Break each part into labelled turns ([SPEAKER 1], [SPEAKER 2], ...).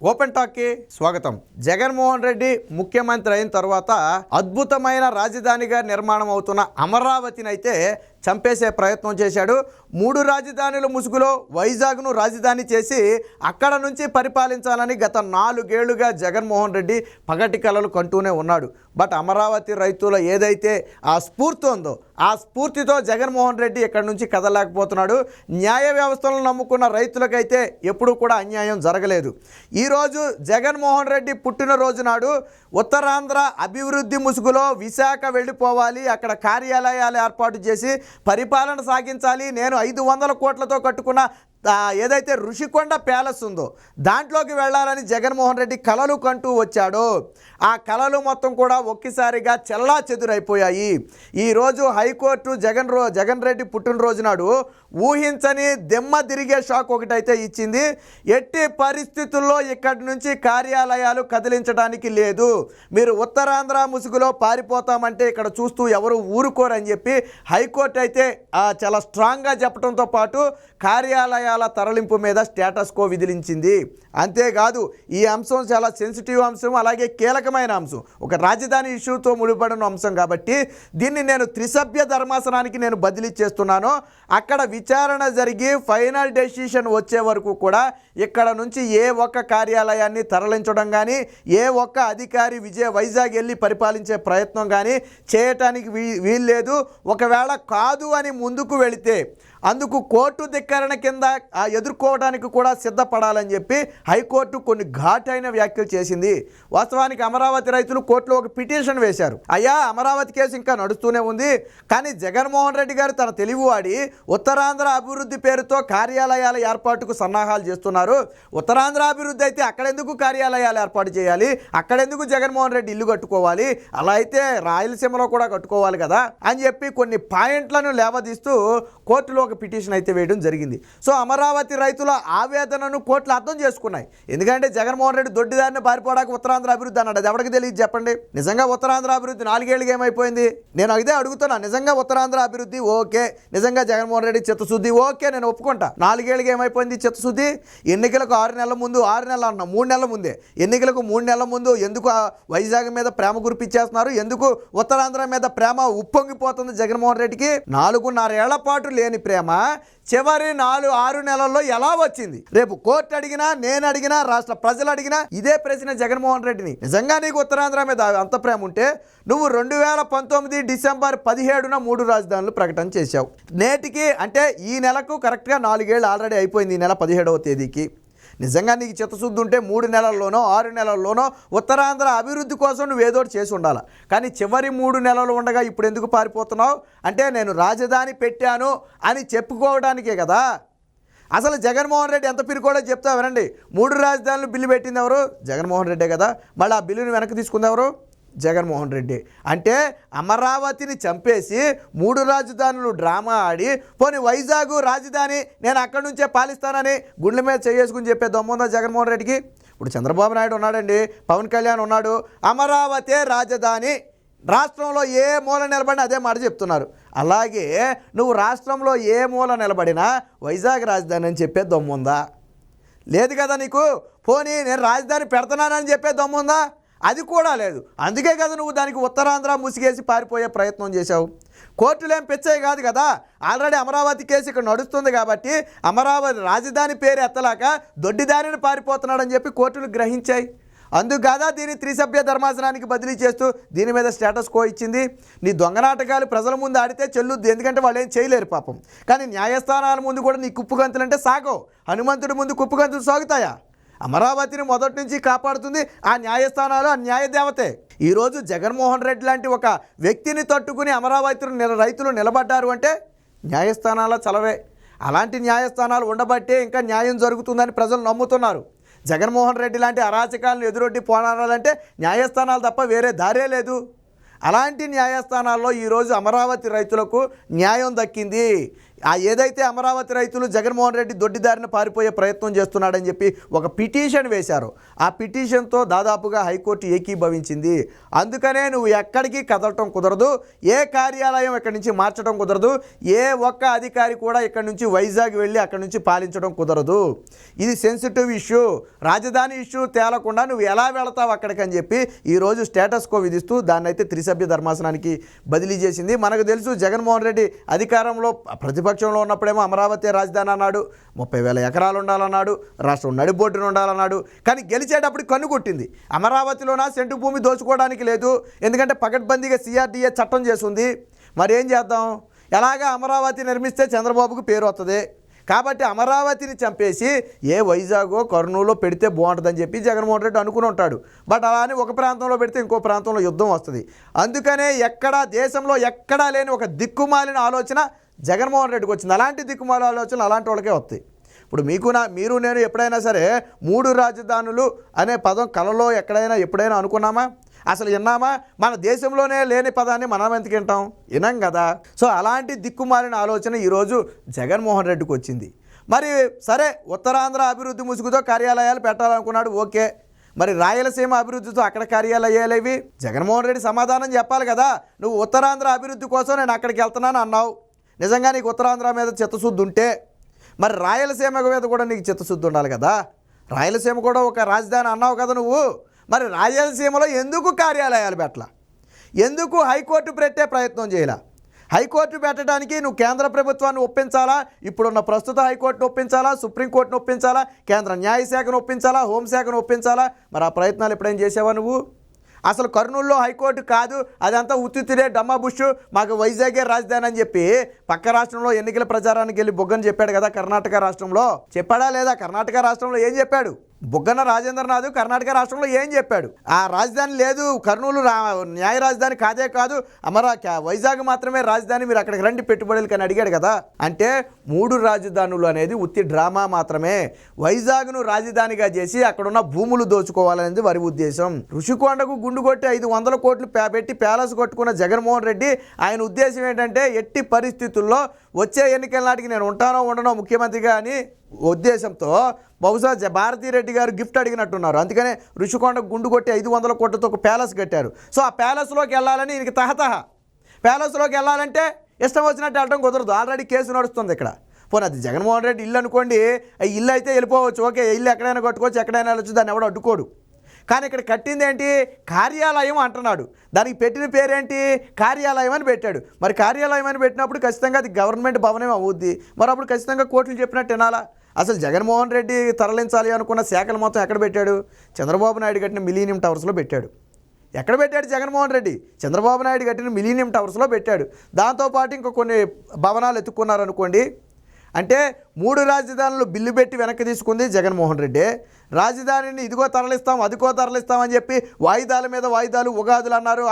[SPEAKER 1] Open టాక్కి స్వాగతం. జగన్మోహన్ రెడ్డి ముఖ్యమంత్రి అయిన తర్వాత అద్భుతమైన రాజధానిగా నిర్మాణం అవుతున్న అమరావతిని అయితే చంపేసే ప్రయత్నం చేశాడు. మూడు రాజధానుల ముసుగులో వైజాగ్ను రాజధాని చేసి అక్కడ నుంచి పరిపాలించాలని గత నాలుగేళ్ళుగా జగన్మోహన్ రెడ్డి పగటి కలలు కంటూనే ఉన్నాడు. బట్ అమరావతి రైతుల ఏదైతే ఆ స్ఫూర్తి ఉందో ఆ స్ఫూర్తితో జగన్మోహన్ రెడ్డి ఇక్కడ నుంచి కదలేకపోతున్నాడు న్యాయ వ్యవస్థలను నమ్ముకున్న రైతులకైతే ఎప్పుడూ కూడా అన్యాయం జరగలేదు. ఈరోజు జగన్మోహన్ రెడ్డి పుట్టినరోజు నాడు ఉత్తరాంధ్ర అభివృద్ధి ముసుగులో విశాఖ వెళ్ళిపోవాలి అక్కడ కార్యాలయాలు ఏర్పాటు చేసి పరిపాలన సాగించాలి. నేను ఐదు వందల కోట్లతో కట్టుకున్న ఏదైతే ఋషికొండ ప్యాలెస్ ఉందో దాంట్లోకి వెళ్ళాలని జగన్మోహన్ రెడ్డి కలలు కంటూ వచ్చాడో. ఆ కళలు మొత్తం కూడా ఒక్కసారిగా చెల్లా చెదురైపోయాయి ఈరోజు హైకోర్టు జగన్ రో జగన్ రెడ్డి పుట్టినరోజు నాడు ఊహించని దెమ్మ తిరిగే షాక్ ఒకటైతే ఇచ్చింది. ఎట్టి పరిస్థితుల్లో ఇక్కడి నుంచి కార్యాలయాలు కదిలించడానికి లేదు. మీరు ఉత్తరాంధ్ర ముసుగులో పారిపోతామంటే ఇక్కడ చూస్తూ ఎవరు ఊరుకోరని చెప్పి హైకోర్టు అయితే చాలా స్ట్రాంగ్గా చెప్పడంతో పాటు కార్యాలయాల తరలింపు మీద స్టేటస్ కో విధిలించింది అంతేకాదు ఈ అంశం చాలా సెన్సిటివ్ అంశం అలాగే కీలక కీలకమైన అంశం. ఒక రాజధాని ఇష్యూతో ముడిపడిన అంశం కాబట్టి దీన్ని నేను త్రిసభ్య ధర్మాసనానికి నేను బదిలీ చేస్తున్నాను. అక్కడ విచారణ జరిగి ఫైనల్ డెసిషన్ వచ్చే వరకు కూడా ఇక్కడ నుంచి ఏ ఒక్క కార్యాలయాన్ని తరలించడం కానీ ఏ ఒక్క అధికారి విజయ వైజాగ్ వెళ్ళి పరిపాలించే ప్రయత్నం కానీ చేయటానికి వీ వీల్లేదు. ఒకవేళ కాదు అని ముందుకు వెళితే అందుకు కోర్టు ధిక్కరణ కింద ఎదుర్కోవడానికి కూడా సిద్ధపడాలని చెప్పి హైకోర్టు కొన్ని ఘాటైన వ్యాఖ్యలు చేసింది. వాస్తవానికి అమరావతి రైతులు కోర్టులో ఒక పిటిషన్ వేశారు. అయ్యా అమరావతి కేసు ఇంకా నడుస్తూనే ఉంది. కానీ జగన్మోహన్ రెడ్డి గారు తన తెలివి వాడి ఉత్తరాంధ్ర అభివృద్ధి పేరుతో కార్యాలయాల ఏర్పాటుకు సన్నాహాలు చేస్తున్నారు. ఉత్తరాంధ్ర అభివృద్ధి అయితే అక్కడెందుకు కార్యాలయాలు ఏర్పాటు చేయాలి? అక్కడెందుకు జగన్మోహన్ రెడ్డి ఇల్లు కట్టుకోవాలి? అలా అయితే రాయలసీమలో కూడా కట్టుకోవాలి కదా? అని చెప్పి కొన్ని పాయింట్లను లేవదీస్తూ కోర్టులో ఒక పిటిషన్ అయితే వేయడం జరిగింది. సో అమరావతి రైతుల ఆవేదనను కోర్టులు అర్థం చేసుకున్నాయి. ఎందుకంటే జగన్మోహన్ రెడ్డి దొడ్డిదారిని పారిపోవడానికి ఉత్తరాంధ్ర అభివృద్ధి అన్నాడు. అది ఎవరికి తెలియదు చెప్పండి? నిజంగా ఉత్తరాంధ్ర అభివృద్ధి నాలుగేళ్ళకి ఏమైపోయింది? నేను ఇదే అడుగుతున్నా నిజంగా ఉత్తరాంధ్ర అభివృద్ధి ఓకే. నిజంగా జగన్మోహన్ రెడ్డి చిత్తశుద్ధి ఓకే నేను ఒప్పుకుంటా. నాలుగేళ్ళకి ఏమైపోయింది చిత్తశుద్ధి? ఎన్నికలకు ఆరు నెలల ముందు ఆరు నెలలు అన్నా మూడు నెలల ముందే. ఎన్నికలకు మూడు నెలల ముందు ఎందుకు వైజాగ్ మీద ప్రేమ గురిపించేస్తున్నారు ఎందుకు ఉత్తరాంధ్ర మీద ప్రేమ ఉప్పొంగిపోతుంది జగన్మోహన్ రెడ్డికి? నాలుగున్నరేళ్ళ పాటు లేని ప్రేమ చివరి నాలుగు ఆరు నెలల్లో ఎలా వచ్చింది? రేపు కోర్టు అడిగినా నేను అడిగినా రాష్ట్ర ప్రజలు అడిగినా ఇదే ప్రశ్న జగన్మోహన్ రెడ్డిని. నిజంగా నీకు ఉత్తరాంధ్ర మీద అంత ప్రేమ ఉంటే నువ్వు రెండు వేల పంతొమ్మిది డిసెంబర్ పదిహేడున మూడు రాజధానులు ప్రకటన చేశావు. నేటికి అంటే ఈ నెలకు కరెక్ట్గా నాలుగేళ్ళు ఆల్రెడీ అయిపోయింది ఈ నెల పదిహేడవ తేదీకి. నిజంగా నీకు చిత్తశుద్ధి ఉంటే మూడు నెలల్లోనో ఆరు నెలల్లోనో ఉత్తరాంధ్ర అభివృద్ధి కోసం నువ్వు ఏదో చేసి ఉండాలి? కానీ చివరి మూడు నెలలు ఉండగా ఇప్పుడు ఎందుకు పారిపోతున్నావు? అంటే నేను రాజధాని పెట్టాను అని చెప్పుకోవడానికే కదా. అసలు జగన్మోహన్ రెడ్డి ఎంత పిరుకోడో చెప్తా వినండి. మూడు రాజధానులు బిల్లు పెట్టింది ఎవరు? జగన్మోహన్ రెడ్డే కదా. మళ్ళీ ఆ బిల్లుని వెనక్కి తీసుకుంది ఎవరు? జగన్మోహన్ రెడ్డి. అంటే అమరావతిని చంపేసి మూడు రాజధానులు డ్రామా ఆడి పోనీ వైజాగ్ రాజధాని నేను అక్కడి నుంచే పాలిస్తానని గుండెల మీద చేసుకుని చెప్పే దమ్ముందా జగన్మోహన్ రెడ్డికి? ఇప్పుడు చంద్రబాబు నాయుడు ఉన్నాడండి పవన్ కళ్యాణ్ ఉన్నాడు. అమరావతే రాజధాని. రాష్ట్రంలో ఏ మూల నిలబడినా అదే మాట చెప్తున్నారు. అలాగే నువ్వు రాష్ట్రంలో ఏ మూల నిలబడినా వైజాగ్ రాజధాని అని చెప్పే దమ్ముందా లేదు కదా నీకు? పోనీ నేను రాజధాని పెడుతున్నానని చెప్పే దమ్ముందా అది కూడా లేదు. అందుకే కదా నువ్వు దానికి ఉత్తరాంధ్ర ముసిగేసి పారిపోయే ప్రయత్నం చేశావు. కోర్టులు ఏం కాదు కదా. ఆల్రెడీ అమరావతి కేసు ఇక్కడ నడుస్తుంది కాబట్టి అమరావతి రాజధాని పేరు ఎత్తలాక దొడ్డిదారిని పారిపోతున్నాడని చెప్పి కోర్టులు గ్రహించాయి. అందుకు దీని దీన్ని త్రిసభ్య ధర్మాసనానికి బదిలీ చేస్తూ దీని మీద స్టేటస్ కో ఇచ్చింది. నీ దొంగ నాటకాలు ప్రజల ముందు ఆడితే చెల్లుద్ది ఎందుకంటే వాళ్ళు ఏం చేయలేరు పాపం. కానీ న్యాయస్థానాల ముందు కూడా నీ కుప్పుగంతులు అంటే సాగవు. హనుమంతుడి ముందు కుప్పుగంతులు సాగుతాయా? అమరావతిని మొదటి నుంచి కాపాడుతుంది ఆ న్యాయస్థానాలు ఆ న్యాయదేవతే ఈరోజు జగన్మోహన్ రెడ్డి లాంటి ఒక వ్యక్తిని తట్టుకుని అమరావతిలో నిల రైతులు నిలబడ్డారు అంటే న్యాయస్థానాల చలవే. అలాంటి న్యాయస్థానాలు ఉండబట్టే ఇంకా న్యాయం జరుగుతుందని ప్రజలు నమ్ముతున్నారు. జగన్మోహన్ రెడ్డి లాంటి అరాచకాలను ఎదురొడ్డి పోరాడాలంటే న్యాయస్థానాలు తప్ప వేరే దారే లేదు. అలాంటి న్యాయస్థానాల్లో ఈరోజు అమరావతి రైతులకు న్యాయం దక్కింది. ఆ ఏదైతే అమరావతి రైతులు జగన్మోహన్ రెడ్డి దొడ్డిదారిన పారిపోయే ప్రయత్నం చేస్తున్నాడని చెప్పి ఒక పిటిషన్ వేశారు. ఆ పిటిషన్తో దాదాపుగా హైకోర్టు ఏకీభవించింది. అందుకనే నువ్వు ఎక్కడికి కదలటం కుదరదు. ఏ కార్యాలయం ఇక్కడి నుంచి మార్చడం కుదరదు. ఏ ఒక్క అధికారి కూడా ఇక్కడి నుంచి వైజాగ్ వెళ్ళి అక్కడి నుంచి పాలించడం కుదరదు. ఇది సెన్సిటివ్ ఇష్యూ. రాజధాని ఇష్యూ తేలకుండా నువ్వు ఎలా వెళతావు అక్కడికి అని చెప్పి ఈరోజు స్టేటస్ కో విధిస్తూ దాన్ని అయితే త్రిసభ్య ధర్మాసనానికి బదిలీ చేసింది. మనకు తెలుసు జగన్మోహన్ రెడ్డి అధికారంలో ప్రతిపక్షంలో ఉన్నప్పుడేమో అమరావతి రాజధాని అన్నాడు ముప్పై వేల ఎకరాలు ఉండాలన్నాడు రాష్ట్రం నడిబొడ్డున ఉండాలన్నాడు. కానీ గెలిచేటప్పుడు కన్ను కొట్టింది. అమరావతిలోన సెంటు భూమి దోచుకోవడానికి లేదు. ఎందుకంటే పకడ్బందీగా సిఆర్డీఏ చట్టం చేసింది మరి ఏం చేద్దాం? ఎలాగా అమరావతి నిర్మిస్తే చంద్రబాబుకు పేరు వస్తుంది కాబట్టి అమరావతిని చంపేసి ఏ వైజాగో కర్నూలో పెడితే బాగుంటుందని చెప్పి జగన్మోహన్ రెడ్డి అనుకుని ఉంటాడు. బట్ అలా అని ఒక ప్రాంతంలో పెడితే ఇంకో ప్రాంతంలో యుద్ధం వస్తుంది. అందుకనే ఎక్కడా దేశంలో ఎక్కడా లేని ఒక దిక్కుమాలిన ఆలోచన జగన్మోహన్ రెడ్డికి వచ్చింది. అలాంటి దిక్కుమాల ఆలోచనలు అలాంటి వాళ్ళకే వస్తాయి. ఇప్పుడు మీకు నా మీరు నేను ఎప్పుడైనా సరే మూడు రాజధానులు అనే పదం కలలో ఎక్కడైనా ఎప్పుడైనా అనుకున్నామా? అసలు విన్నామా? మన దేశంలోనే లేని పదాన్ని మనం ఎందుకు వింటాం? వినం కదా. సో అలాంటి దిక్కుమాలిన ఆలోచన ఈరోజు జగన్మోహన్ రెడ్డికి వచ్చింది. మరి సరే ఉత్తరాంధ్ర అభివృద్ధి ముసుగుతో కార్యాలయాలు పెట్టాలనుకున్నాడు ఓకే. మరి రాయలసీమ అభివృద్ధితో అక్కడ కార్యాలయాలు ఇవి జగన్మోహన్ రెడ్డి సమాధానం చెప్పాలి కదా. నువ్వు ఉత్తరాంధ్ర అభివృద్ధి కోసం నేను అక్కడికి వెళ్తున్నాను అన్నావు. నిజంగా నీకు ఉత్తరాంధ్ర మీద చిత్తశుద్ధి ఉంటే మరి రాయలసీమ మీద కూడా నీకు చిత్తశుద్ధి ఉండాలి కదా? రాయలసీమ కూడా ఒక రాజధాని అన్నావు కదా నువ్వు. మరి రాయలసీమలో ఎందుకు కార్యాలయాలు పెట్టలా? ఎందుకు హైకోర్టు పెట్టే ప్రయత్నం చేయాల? హైకోర్టు పెట్టడానికి నువ్వు కేంద్ర ప్రభుత్వాన్ని ఒప్పించాలా? ఇప్పుడున్న ప్రస్తుత హైకోర్టును ఒప్పించాలా? సుప్రీంకోర్టును ఒప్పించాలా? కేంద్ర న్యాయశాఖను ఒప్పించాలా? హోంశాఖను ఒప్పించాలా? మరి ఆ ప్రయత్నాలు ఎప్పుడైనా చేసావా నువ్వు? అసలు కర్నూలులో హైకోర్టు కాదు అదంతా ఉత్తిరే డమ్మా బుష్ మాకు వైజాగే రాజధాని అని చెప్పి పక్క రాష్ట్రంలో ఎన్నికల ప్రచారానికి వెళ్ళి బొగ్గని చెప్పాడు కదా కర్ణాటక రాష్ట్రంలో. చెప్పాడా లేదా? కర్ణాటక రాష్ట్రంలో ఏం చెప్పాడు? బుగ్గన రాజేంద్రనాథ్ కర్ణాటక రాష్ట్రంలో ఏం చెప్పాడు? ఆ రాజధాని లేదు కర్నూలు రా న్యాయ రాజధాని కాదే కాదు అమరా వైజాగ్ మాత్రమే రాజధాని మీరు అక్కడికి రండి పెట్టుబడులు కానీ అడిగాడు కదా. అంటే మూడు రాజధానులు అనేది ఉత్తి డ్రామా మాత్రమే. వైజాగ్ను రాజధానిగా చేసి అక్కడున్న భూములు దోచుకోవాలనేది వారి ఉద్దేశం. ఋషికొండకు గుండు కొట్టి ఐదు వందల కోట్లు పెట్టి ప్యాలెస్ కొట్టుకున్న జగన్మోహన్ రెడ్డి ఆయన ఉద్దేశం ఏంటంటే ఎట్టి పరిస్థితుల్లో వచ్చే ఎన్నికల నాటికి నేను ఉంటానో ఉండనో ముఖ్యమంత్రిగా అని ఉద్దేశంతో బహుశా జ- భారతీ రెడ్డి గారు గిఫ్ట్ అడిగినట్టున్నారు. అందుకనే రుషికొండ గుండు కొట్టి ఐదు వందల కోట్లతో ఒక ప్యాలెస్ కట్టారు. సో ఆ ప్యాలెస్లోకి వెళ్ళాలని ఈయనకి తహతహ. ప్యాలెస్లోకి వెళ్ళాలంటే ఇష్టం వచ్చినట్టు వెళ్ళడం కుదరదు. ఆల్రెడీ కేసు నడుస్తుంది ఇక్కడ. పోనీ అది జగన్మోహన్ రెడ్డి ఇల్లు అనుకోండి ఇల్లు అయితే వెళ్ళిపోవచ్చు. ఓకే ఇల్లు ఎక్కడైనా కట్టుకోవచ్చు ఎక్కడైనా వెళ్ళచ్చు దాన్ని ఎవడో అడ్డుకోడు. కానీ ఇక్కడ కట్టింది ఏంటి? కార్యాలయం అంటున్నాడు. దానికి పెట్టిన పేరేంటి కార్యాలయం అని పెట్టాడు. మరి కార్యాలయం అని పెట్టినప్పుడు ఖచ్చితంగా అది గవర్నమెంట్ భవనం అవుద్ది. మరి అప్పుడు ఖచ్చితంగా కోర్టులు చెప్పినట్టు వినాలా? అసలు జగన్మోహన్ రెడ్డి తరలించాలి అనుకున్న శాఖలు మొత్తం ఎక్కడ పెట్టాడు? చంద్రబాబు నాయుడు కట్టిన మిలీనియం టవర్స్లో పెట్టాడు. ఎక్కడ పెట్టాడు జగన్మోహన్ రెడ్డి? చంద్రబాబు నాయుడు కట్టిన మిలీనియం టవర్స్లో పెట్టాడు. దాంతోపాటు ఇంకా కొన్ని భవనాలు ఎత్తుక్కున్నారనుకోండి. అంటే మూడు రాజధానులు బిల్లు పెట్టి వెనక్కి తీసుకుంది జగన్మోహన్ రెడ్డి. రాజధానిని ఇదిగో తరలిస్తాం అదిగో తరలిస్తాం అని చెప్పి వాయిదాల మీద వాయిదాలు ఉగాదులు అన్నారు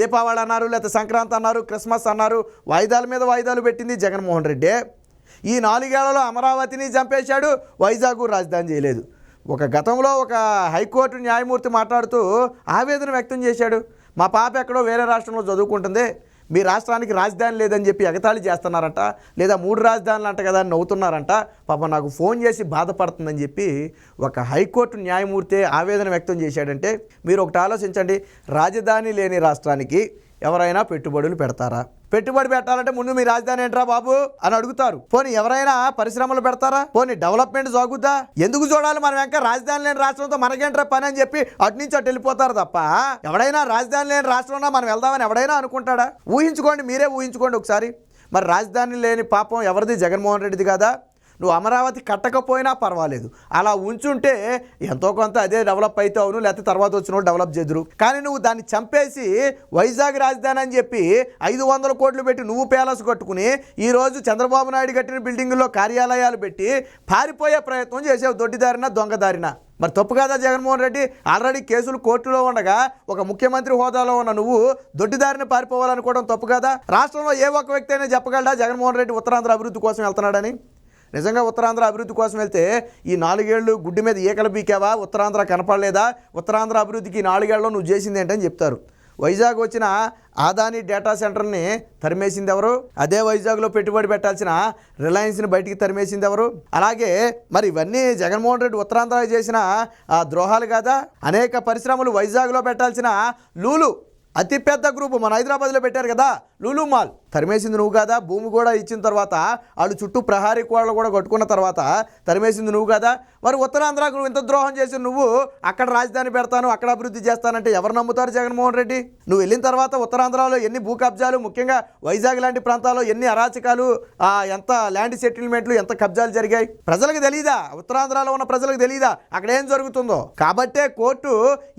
[SPEAKER 1] దీపావళి అన్నారు లేకపోతే సంక్రాంతి అన్నారు క్రిస్మస్ అన్నారు వాయిదాల మీద వాయిదాలు పెట్టింది జగన్మోహన్ రెడ్డి. ఈ నాలుగేళ్ళలో అమరావతిని చంపేశాడు వైజాగ్ రాజధాని చేయలేదు. ఒక గతంలో ఒక హైకోర్టు న్యాయమూర్తి మాట్లాడుతూ ఆవేదన వ్యక్తం చేశాడు. మా పాప ఎక్కడో వేరే రాష్ట్రంలో చదువుకుంటుంది. మీ రాష్ట్రానికి రాజధాని లేదని చెప్పి ఎగతాళి చేస్తున్నారట లేదా మూడు రాజధానులు అంట కదా అని నవ్వుతున్నారంట పాప నాకు ఫోన్ చేసి బాధపడుతుందని చెప్పి ఒక హైకోర్టు న్యాయమూర్తి ఆవేదన వ్యక్తం చేశాడంటే మీరు ఒకటి ఆలోచించండి రాజధాని లేని రాష్ట్రానికి ఎవరైనా పెట్టుబడులు పెడతారా? పెట్టుబడి పెట్టాలంటే ముందు మీ రాజధాని ఏంట్రా బాబు? అని అడుగుతారు. పోనీ ఎవరైనా పరిశ్రమలు పెడతారా? పోనీ డెవలప్మెంట్ సాగుద్దా ఎందుకు చూడాలి మనం ఇంకా రాజధాని లేని రాష్ట్రంతో మనకేంట్రా పని అని చెప్పి అటు నుంచి అటు వెళ్ళిపోతారు తప్ప ఎవడైనా రాజధాని లేని రాష్ట్రంలో మనం వెళ్దామని ఎవడైనా అనుకుంటాడా? ఊహించుకోండి మీరే ఊహించుకోండి ఒకసారి. మరి రాజధాని లేని పాపం ఎవరిది? జగన్మోహన్ రెడ్డిది కదా? నువ్వు అమరావతి కట్టకపోయినా పర్వాలేదు. అలా ఉంచుంటే ఎంతో కొంత అదే డెవలప్ అయితే అవును లేకపోతే తర్వాత వచ్చిన వాళ్ళు డెవలప్ చేదురు. కానీ నువ్వు దాన్ని చంపేసి వైజాగ్ రాజధాని అని చెప్పి ఐదు వందల కోట్లు పెట్టి నువ్వు ప్యాలెస్ కట్టుకుని ఈరోజు చంద్రబాబు నాయుడు కట్టిన బిల్డింగుల్లో కార్యాలయాలు పెట్టి పారిపోయే ప్రయత్నం చేసావు దొడ్డిదారిన దొంగదారిన? మరి తప్పు కాదా జగన్మోహన్ రెడ్డి? ఆల్రెడీ కేసులు కోర్టులో ఉండగా ఒక ముఖ్యమంత్రి హోదాలో ఉన్న నువ్వు దొడ్డిదారిని పారిపోవాలనుకోవడం తప్పు కదా? రాష్ట్రంలో ఏ ఒక్క వ్యక్తి అయినా చెప్పగలడా జగన్మోహన్ రెడ్డి ఉత్తరాంధ్ర అభివృద్ధి కోసం వెళ్తున్నాడని? నిజంగా ఉత్తరాంధ్ర అభివృద్ధి కోసం వెళ్తే ఈ నాలుగేళ్ళు గుడ్డి మీద ఈకలు బీకావా ఉత్తరాంధ్ర కనపడలేదా? ఉత్తరాంధ్ర అభివృద్ధికి ఈ నాలుగేళ్ళలో నువ్వు చేసింది ఏంటని చెప్తారు. వైజాగ్ వచ్చిన ఆదాని డేటా సెంటర్ని తరిమేసింది ఎవరు? అదే వైజాగ్లో పెట్టుబడి పెట్టాల్సిన రిలయన్స్ని బయటికి తరిమేసింది ఎవరు? అలాగే మరి ఇవన్నీ జగన్మోహన్ రెడ్డి ఉత్తరాంధ్ర చేసిన ఆ, ద్రోహాలు కాదా? అనేక పరిశ్రమలు వైజాగ్లో పెట్టాల్సిన లూలు అతిపెద్ద గ్రూపు మన హైదరాబాద్లో పెట్టారు కదా లూలు మాల్. తరిమేసింది నువ్వు కదా? భూమి కూడా ఇచ్చిన తర్వాత వాళ్ళు చుట్టూ ప్రహారీ కోడలు కూడా కట్టుకున్న తర్వాత తరిమేసింది నువ్వు కదా? మరి ఉత్తరాంధ్రకు నువ్వు ఇంత ద్రోహం చేసి నువ్వు అక్కడ రాజధాని పెడతాను అక్కడ అభివృద్ధి చేస్తానంటే ఎవరు నమ్ముతారు జగన్మోహన్ రెడ్డి? నువ్వు వెళ్ళిన తర్వాత ఉత్తరాంధ్రలో ఎన్ని భూ కబ్జాలు ముఖ్యంగా వైజాగ్ లాంటి ప్రాంతాల్లో ఎన్ని అరాచకాలు ఎంత ల్యాండ్ సెటిల్మెంట్లు ఎంత కబ్జాలు జరిగాయి? ప్రజలకు తెలియదా ఉత్తరాంధ్రలో ఉన్న ప్రజలకు తెలియదా అక్కడ ఏం జరుగుతుందో? కాబట్టే కోర్టు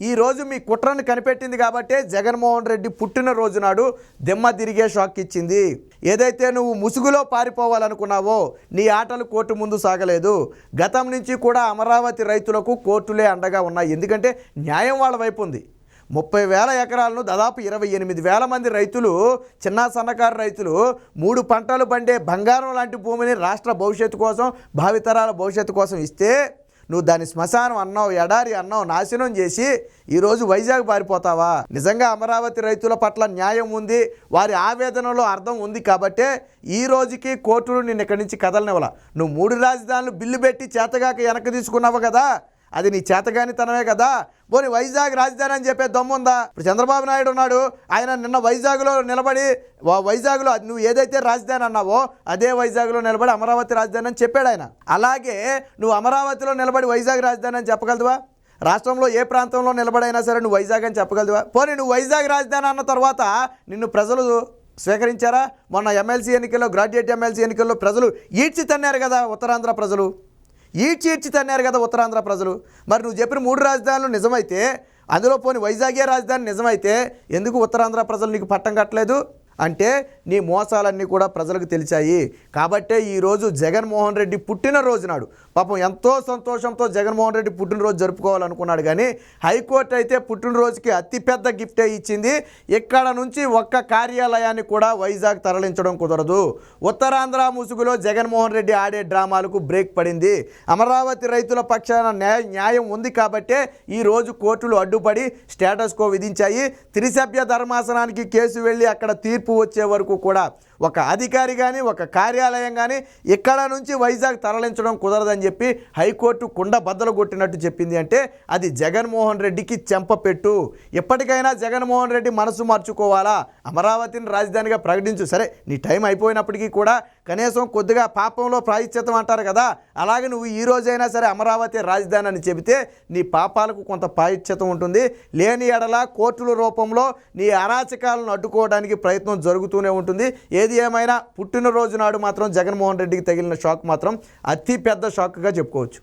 [SPEAKER 1] ఈ రోజు మీ కుట్రను కనిపెట్టింది కాబట్టే జగన్మోహన్ రెడ్డి పుట్టినరోజు నాడు దిమ్మ తిరిగే షాక్ ఇచ్చింది. ఏదైతే నువ్వు ముసుగులో పారిపోవాలనుకున్నావో నీ ఆటలు కోర్టు ముందు సాగలేదు. గతం నుంచి కూడా అమరావతి రైతులకు కోర్టులే అండగా ఉన్నాయి. ఎందుకంటే న్యాయం వాళ్ళ వైపు ఉంది. ముప్పై వేల ఎకరాలను దాదాపు ఇరవై ఎనిమిది వేల మంది రైతులు చిన్న సన్నకారు రైతులు మూడు పంటలు పండే బంగారం లాంటి భూమిని రాష్ట్ర భవిష్యత్తు కోసం భావితరాల భవిష్యత్తు కోసం ఇస్తే నువ్వు దాని శ్మశానం అన్నావు ఎడారి అన్నావు నాశనం చేసి ఈరోజు వైజాగ్ పారిపోతావా? నిజంగా అమరావతి రైతుల పట్ల న్యాయం ఉంది వారి ఆవేదనలో అర్థం ఉంది కాబట్టే ఈ రోజుకి కోర్టులు నిన్ను ఇక్కడి నుంచి కదలనివ్వాల. నువ్వు మూడు రాజధానులు బిల్లు పెట్టి చేతగాక వెనక్కి తీసుకున్నావు కదా? అది నీ చేతగానితనమే కదా. పోనీ వైజాగ్ రాజధాని అని చెప్పే దమ్ముందా? ఇప్పుడు చంద్రబాబు నాయుడు ఉన్నాడు ఆయన నిన్న వైజాగ్లో నిలబడి వైజాగ్లో నువ్వు ఏదైతే రాజధాని అన్నావో అదే వైజాగ్లో నిలబడి అమరావతి రాజధాని అని చెప్పాడు ఆయన. అలాగే నువ్వు అమరావతిలో నిలబడి వైజాగ్ రాజధాని అని చెప్పగలదువా? రాష్ట్రంలో ఏ ప్రాంతంలో నిలబడైనా సరే నువ్వు వైజాగ్ అని చెప్పగలదువా? పోనీ నువ్వు వైజాగ్ రాజధాని అన్న తర్వాత నిన్ను ప్రజలు స్వీకరించారా? మొన్న ఎమ్మెల్సీ ఎన్నికల్లో గ్రాడ్యుయేట్ ఎమ్మెల్సీ ఎన్నికల్లో ప్రజలు ఈడ్చి తన్నారు కదా ఉత్తరాంధ్ర ప్రజలు. ఈడ్చి ఈడ్చి తన్నారు కదా ఉత్తరాంధ్ర ప్రజలు. మరి నువ్వు చెప్పిన మూడు రాజధానులు నిజమైతే అందులో పోని వైజాగే రాజధాని నిజమైతే ఎందుకు ఉత్తరాంధ్ర ప్రజలు నీకు పట్టం కట్టలేదు? అంటే నీ మోసాలన్నీ కూడా ప్రజలకు తెలిసాయి కాబట్టే ఈరోజు జగన్మోహన్ రెడ్డి పుట్టినరోజు నాడు. పాపం ఎంతో సంతోషంతో జగన్మోహన్ రెడ్డి పుట్టినరోజు జరుపుకోవాలనుకున్నాడు కానీ హైకోర్టు అయితే పుట్టినరోజుకి అతిపెద్ద గిఫ్టే ఇచ్చింది. ఇక్కడ నుంచి ఒక్క కార్యాలయాన్ని కూడా వైజాగ్ తరలించడం కుదరదు. ఉత్తరాంధ్ర ముసుగులో జగన్మోహన్ రెడ్డి ఆడే డ్రామాలకు బ్రేక్ పడింది. అమరావతి రైతుల పక్షాన న్యాయ న్యాయం ఉంది కాబట్టే ఈ రోజు కోర్టులు అడ్డుపడి స్టేటస్ కో విధించాయి. త్రిసభ్య ధర్మాసనానికి కేసు వెళ్ళి అక్కడ తీర్పు వచ్చే వరకు కూడా ఒక అధికారి కానీ ఒక కార్యాలయం కానీ ఇక్కడ నుంచి వైజాగ్ తరలించడం కుదరదని చెప్పి హైకోర్టు కుండ బద్దలు కొట్టినట్టు చెప్పింది అంటే అది జగన్మోహన్ రెడ్డికి చెంపపెట్టు ఎప్పటికైనా జగన్మోహన్ రెడ్డి మనసు మార్చుకోవాలా? అమరావతిని రాజధానిగా ప్రకటించు. సరే నీ టైం అయిపోయినప్పటికీ కూడా కనీసం కొద్దిగా పాపంలో ప్రాయశ్చితం అంటారు కదా అలాగే నువ్వు ఈ రోజైనా సరే అమరావతి రాజధాని అని చెబితే నీ పాపాలకు కొంత ప్రాయశ్చితం ఉంటుంది. లేని ఎడల కోర్టుల రూపంలో నీ అరాచకాలను అడ్డుకోవడానికి ప్రయత్నం జరుగుతూనే ఉంటుంది. ఏది ఏమైనా పుట్టినరోజు నాడు మాత్రం జగన్మోహన్ రెడ్డికి తగిలిన షాక్ మాత్రం అతి పెద్ద షాక్గా చెప్పుకోవచ్చు.